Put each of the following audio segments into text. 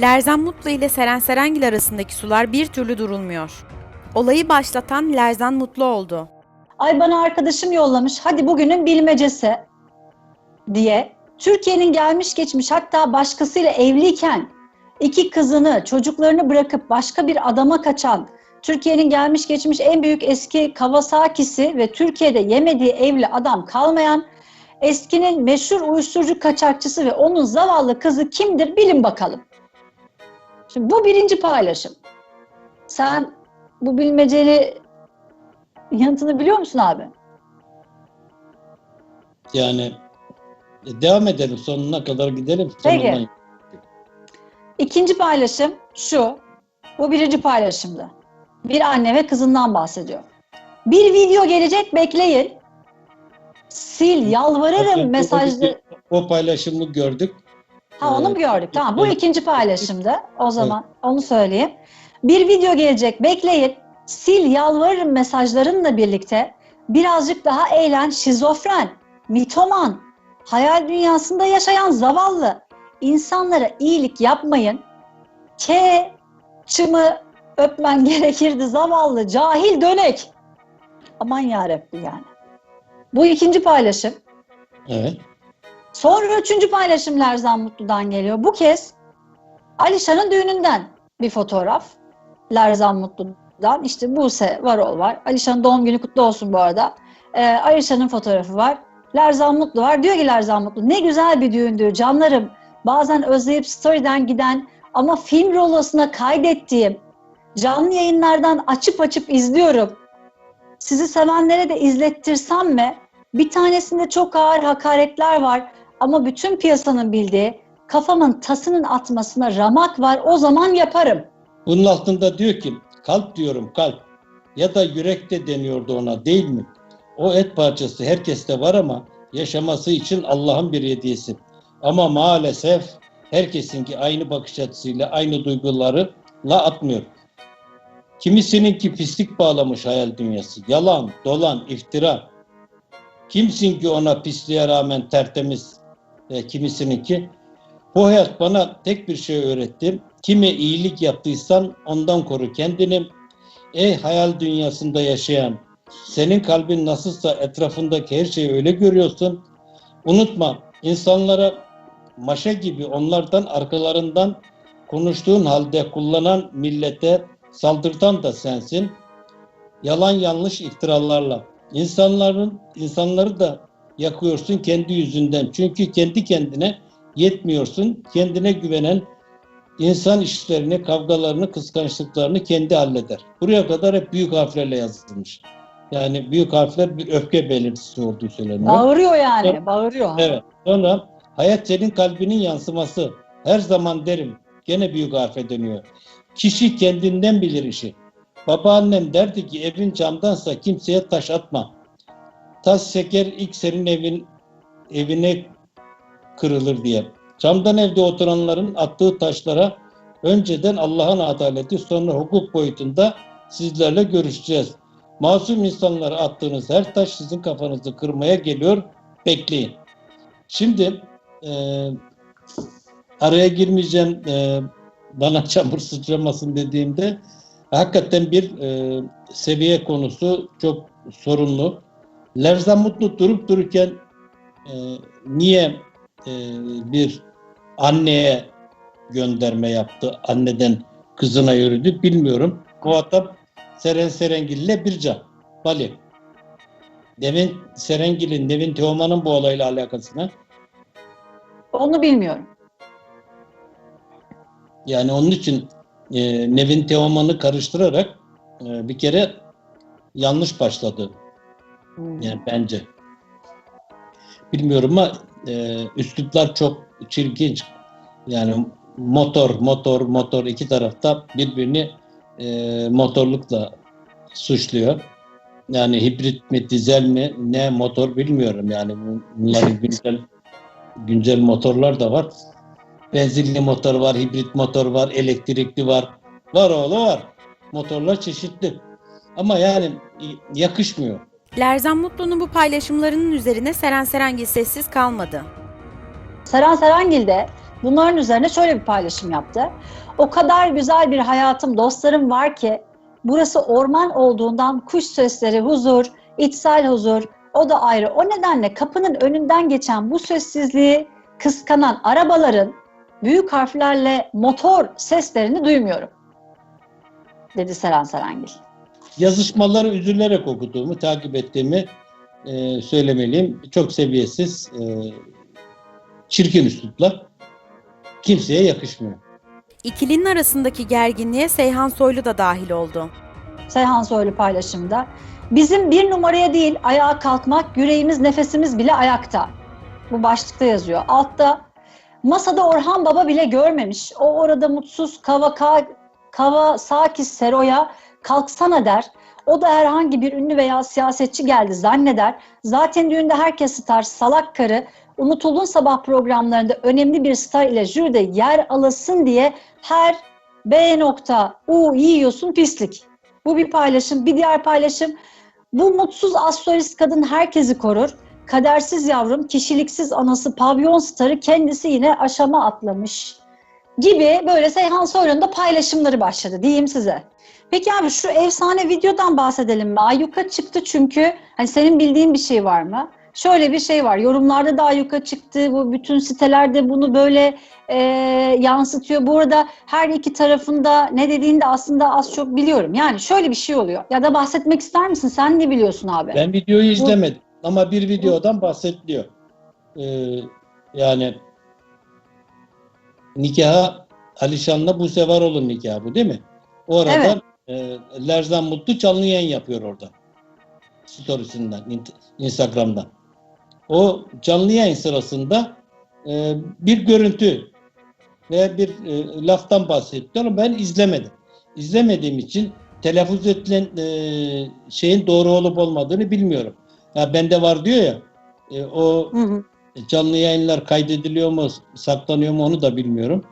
Lerzan Mutlu ile Seren Serengil arasındaki sular bir türlü durulmuyor. Olayı başlatan Lerzan Mutlu oldu. Ay bana arkadaşım yollamış hadi bugünün bilmecesi diye. Türkiye'nin gelmiş geçmiş hatta başkasıyla evliyken iki kızını çocuklarını bırakıp başka bir adama kaçan Türkiye'nin gelmiş geçmiş en büyük eski Kawasaki'si ve Türkiye'de yemediği evli adam kalmayan eskinin meşhur uyuşturucu kaçakçısı ve onun zavallı kızı kimdir bilin bakalım. Şimdi bu birinci paylaşım. Sen bu bilmeceli yanıtını biliyor musun abi? Yani e, devam edelim sonuna kadar gidelim. Peki. Sonundan- İkinci paylaşım şu. Bu birinci paylaşımdı. Bir anne ve kızından bahsediyor. Bir video gelecek bekleyin. Sil yalvarırım Bakın, mesajlı. O paylaşımı gördük. Ha onu mu gördük? Tamam bu ikinci paylaşımdı. O zaman onu söyleyeyim. Bir video gelecek bekleyin. Sil yalvarırım mesajlarınla birlikte birazcık daha eğlen, şizofren, mitoman, hayal dünyasında yaşayan zavallı insanlara iyilik yapmayın. Ke çımı öpmen gerekirdi zavallı, cahil dönek. Aman yarabbi yani. Bu ikinci paylaşım. Evet. Sonra üçüncü paylaşım Lerzan Mutlu'dan geliyor. Bu kez Alişan'ın düğününden bir fotoğraf. Lerzan Mutlu'dan. İşte Buse Varol var. Alişan'ın doğum günü kutlu olsun bu arada. Ee, Alişan'ın fotoğrafı var. Lerzan Mutlu var. Diyor ki Lerzan Mutlu ne güzel bir düğündü canlarım. Bazen özleyip story'den giden ama film rolosuna kaydettiğim canlı yayınlardan açıp açıp izliyorum. Sizi sevenlere de izlettirsem mi? Bir tanesinde çok ağır hakaretler var ama bütün piyasanın bildiği kafamın tasının atmasına ramak var o zaman yaparım. Bunun altında diyor ki kalp diyorum kalp ya da yürek de deniyordu ona değil mi? O et parçası herkeste var ama yaşaması için Allah'ın bir hediyesi. Ama maalesef herkesinki aynı bakış açısıyla aynı duygularla atmıyor. Kimisininki pislik bağlamış hayal dünyası. Yalan, dolan, iftira. Kimsin ki ona pisliğe rağmen tertemiz e, kimisininki? Bu hayat bana tek bir şey öğretti. Kime iyilik yaptıysan ondan koru kendini. Ey hayal dünyasında yaşayan, senin kalbin nasılsa etrafındaki her şeyi öyle görüyorsun. Unutma, insanlara maşa gibi onlardan arkalarından konuştuğun halde kullanan millete saldırtan da sensin. Yalan yanlış iftiralarla. İnsanların insanları da yakıyorsun kendi yüzünden. Çünkü kendi kendine yetmiyorsun. Kendine güvenen insan işlerini, kavgalarını, kıskançlıklarını kendi halleder. Buraya kadar hep büyük harflerle yazılmış. Yani büyük harfler bir öfke belirtisi olduğu söyleniyor. Bağırıyor yani, Evet. bağırıyor. Evet. Sonra hayat senin kalbinin yansıması. Her zaman derim. Gene büyük harfe dönüyor. Kişi kendinden bilir işi. Babaannem derdi ki evin camdansa kimseye taş atma. Taş seker ilk senin evin evine kırılır diye. Camdan evde oturanların attığı taşlara önceden Allah'ın adaleti sonra hukuk boyutunda sizlerle görüşeceğiz. Masum insanlara attığınız her taş sizin kafanızı kırmaya geliyor. Bekleyin. Şimdi e, araya girmeyeceğim e, bana çamur sıçramasın dediğimde hakikaten bir e, seviye konusu çok sorunlu. Lerzan Mutlu durup dururken e, niye e, bir anneye gönderme yaptı, anneden kızına yürüdü bilmiyorum. Muhatap Seren Serengil ile Bircan, Bali. Nevin Serengil'in, Nevin Teoman'ın bu olayla alakasına Onu bilmiyorum. Yani onun için e, Nevin Teoman'ı karıştırarak e, bir kere yanlış başladı. Hmm. Yani bence. Bilmiyorum ama e, üsluplar çok çirkin. Yani motor, motor, motor iki tarafta birbirini e, motorlukla suçluyor. Yani hibrit mi, dizel mi, ne motor bilmiyorum. Yani bu- bunların güncel güncel motorlar da var. Benzinli motor var, hibrit motor var, elektrikli var. Var oğlu var. Motorlar çeşitli. Ama yani yakışmıyor. Lerzan Mutlu'nun bu paylaşımlarının üzerine Seren Serengil sessiz kalmadı. Seren Serengil de Bunların üzerine şöyle bir paylaşım yaptı. O kadar güzel bir hayatım, dostlarım var ki burası orman olduğundan kuş sesleri, huzur, içsel huzur, o da ayrı. O nedenle kapının önünden geçen bu sessizliği kıskanan arabaların büyük harflerle motor seslerini duymuyorum. Dedi Seren Serengil. Yazışmaları üzülerek okuduğumu, takip ettiğimi e, söylemeliyim. Çok seviyesiz, e, çirkin üsluplar. Kimseye yakışmıyor. İkilinin arasındaki gerginliğe Seyhan Soylu da dahil oldu. Seyhan Soylu paylaşımda. Bizim bir numaraya değil ayağa kalkmak, yüreğimiz, nefesimiz bile ayakta. Bu başlıkta yazıyor. Altta masada Orhan Baba bile görmemiş. O orada mutsuz Kavaka, Kawasaki Sero'ya kalksana der. O da herhangi bir ünlü veya siyasetçi geldi zanneder. Zaten düğünde herkes star, salak karı. Unutulduğun sabah programlarında önemli bir star ile jüride yer alasın diye her B nokta U yiyorsun pislik. Bu bir paylaşım. Bir diğer paylaşım. Bu mutsuz astrolist kadın herkesi korur. Kadersiz yavrum, kişiliksiz anası, pavyon starı kendisi yine aşama atlamış. Gibi böyle Seyhan Soylu'nun da paylaşımları başladı diyeyim size. Peki abi şu efsane videodan bahsedelim mi? Ayyuka çıktı çünkü hani senin bildiğin bir şey var mı? Şöyle bir şey var. Yorumlarda da ayyuka çıktı. Bu bütün sitelerde bunu böyle e, yansıtıyor. Bu arada her iki tarafında ne dediğini de aslında az çok biliyorum. Yani şöyle bir şey oluyor. Ya da bahsetmek ister misin? Sen ne biliyorsun abi? Ben videoyu izlemedim ama bir videodan bahsediliyor. Ee, yani nikaha Alişan'la Buse Varol'un nikahı bu değil mi? O arada e, Lerzan Mutlu canlı yayın yapıyor orada. Storiesinden, Instagram'dan. O canlı yayın sırasında e, bir görüntü ve bir e, laftan bahsetti ama ben izlemedim. İzlemediğim için telaffuz edilen e, şeyin doğru olup olmadığını bilmiyorum. Ya bende var diyor ya. e, o Hı hı. canlı yayınlar kaydediliyor mu, saklanıyor mu onu da bilmiyorum.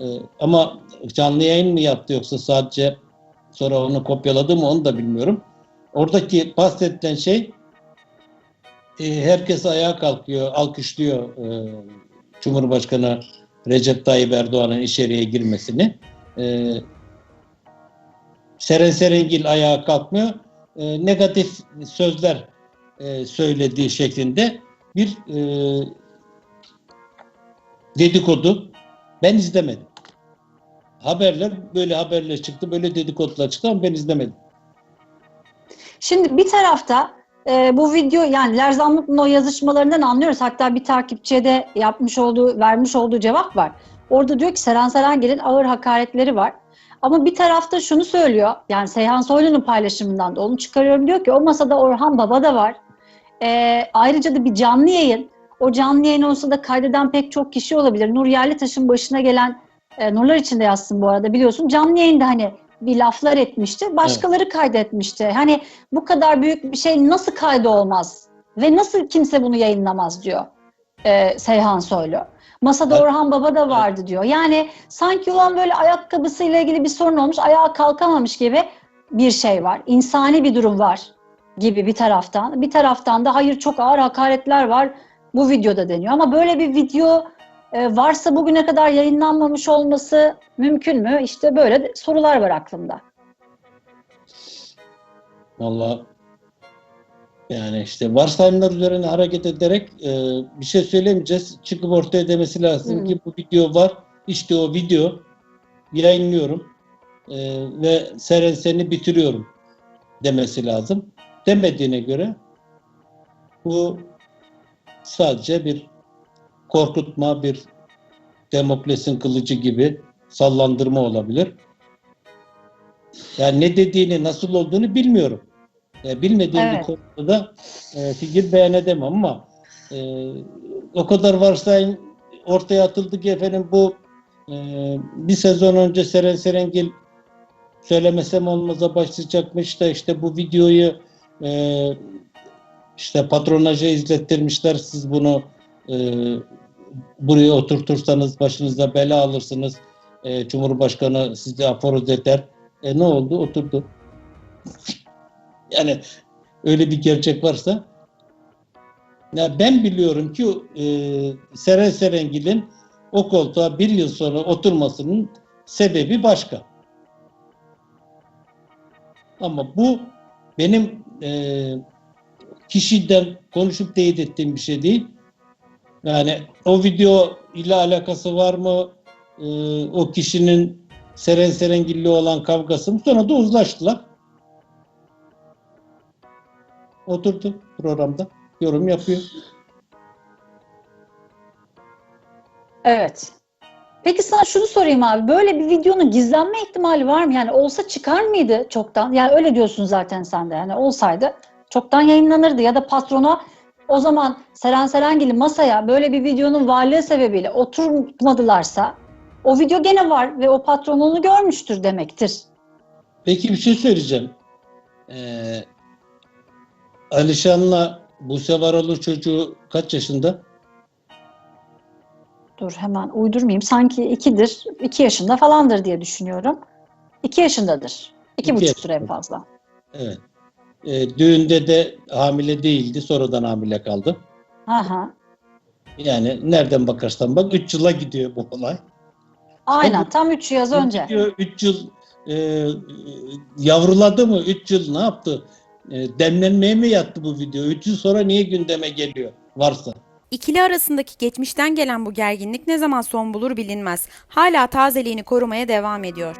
E, ama canlı yayın mı yaptı yoksa sadece sonra onu kopyaladı mı onu da bilmiyorum. Oradaki bahsedilen şey e, herkes ayağa kalkıyor, alkışlıyor e, Cumhurbaşkanı Recep Tayyip Erdoğan'ın içeriye girmesini. E, Seren Serengil ayağa kalkmıyor. E, negatif sözler söylediği şeklinde bir dedikodu. Ben izlemedim. Haberler böyle haberler çıktı, böyle dedikodular çıktı ama ben izlemedim. Şimdi bir tarafta e, bu video yani Lerzan Mutlu'nun o yazışmalarından anlıyoruz. Hatta bir takipçiye de yapmış olduğu, vermiş olduğu cevap var. Orada diyor ki Seren Serengil'in ağır hakaretleri var. Ama bir tarafta şunu söylüyor. Yani Seyhan Soylu'nun paylaşımından da onu çıkarıyorum. Diyor ki o masada Orhan Baba da var. E, ayrıca da bir canlı yayın. O canlı yayın olsa da kaydeden pek çok kişi olabilir. Nur Yerlitaş'ın başına gelen, e, Nurlar için de yazsın bu arada biliyorsun. Canlı yayında hani bir laflar etmişti. Başkaları kaydetmişti. Hani bu kadar büyük bir şey nasıl kaydı olmaz? Ve nasıl kimse bunu yayınlamaz diyor e, Seyhan Soylu. Masada Evet. Orhan Baba da vardı diyor. Yani sanki olan böyle ayakkabısıyla ilgili bir sorun olmuş, ayağa kalkamamış gibi bir şey var. İnsani bir durum var gibi bir taraftan. Bir taraftan da hayır çok ağır hakaretler var bu videoda deniyor. Ama böyle bir video e, varsa bugüne kadar yayınlanmamış olması mümkün mü? İşte böyle sorular var aklımda. Vallahi yani işte varsayımlar üzerine hareket ederek e, bir şey söylemeyeceğiz. Çıkıp ortaya demesi lazım Hı. ki bu video var. İşte o video yayınlıyorum e, ve Seren seni bitiriyorum demesi lazım. Demediğine göre bu sadece bir korkutma, bir Demokles'in kılıcı gibi sallandırma olabilir. Yani ne dediğini, nasıl olduğunu bilmiyorum. E, bilmediğim Evet. bir konuda da e, fikir beyan edemem ama e, o kadar varsayım ortaya atıldı ki efendim bu e, bir sezon önce Seren Serengil söylemesem olmaza başlayacakmış da işte bu videoyu e, işte patronaja izlettirmişler siz bunu e, buraya oturtursanız başınıza bela alırsınız e, Cumhurbaşkanı sizi aforoz eder e, ne oldu oturdu yani öyle bir gerçek varsa ya ben biliyorum ki e, Seren Serengil'in o koltuğa bir yıl sonra oturmasının sebebi başka. Ama bu benim e, kişiden konuşup teyit ettiğim bir şey değil. Yani o video ile alakası var mı? E, o kişinin Seren Serengil'le olan kavgası mı? Sonra da uzlaştılar. Oturdu programda. Yorum yapıyor. Evet. Peki sana şunu sorayım abi. Böyle bir videonun gizlenme ihtimali var mı? Yani olsa çıkar mıydı çoktan? Yani öyle diyorsun zaten sen de. Yani olsaydı çoktan yayınlanırdı ya da patrona o zaman Seren Serengil'i masaya böyle bir videonun varlığı sebebiyle oturmadılarsa o video gene var ve o patron onu görmüştür demektir. Peki bir şey söyleyeceğim. Ee, Alişan'la Buse Varolu çocuğu kaç yaşında? Dur hemen uydurmayayım. Sanki ikidir, iki yaşında falandır diye düşünüyorum. İki yaşındadır. İki, İki buçuktur en yaşında. fazla. Evet. Ee, düğünde de hamile değildi. Sonradan hamile kaldı. Aha. Yani nereden bakarsan bak 3 yıla gidiyor bu olay. Aynen. Tabii. Tam üç yaz önce. 3 yıl e, yavruladı mı? 3 yıl ne yaptı? E, demlenmeye mi yattı bu video? 3 yıl sonra niye gündeme geliyor? Varsa. İkili arasındaki geçmişten gelen bu gerginlik ne zaman son bulur bilinmez. Hala tazeliğini korumaya devam ediyor.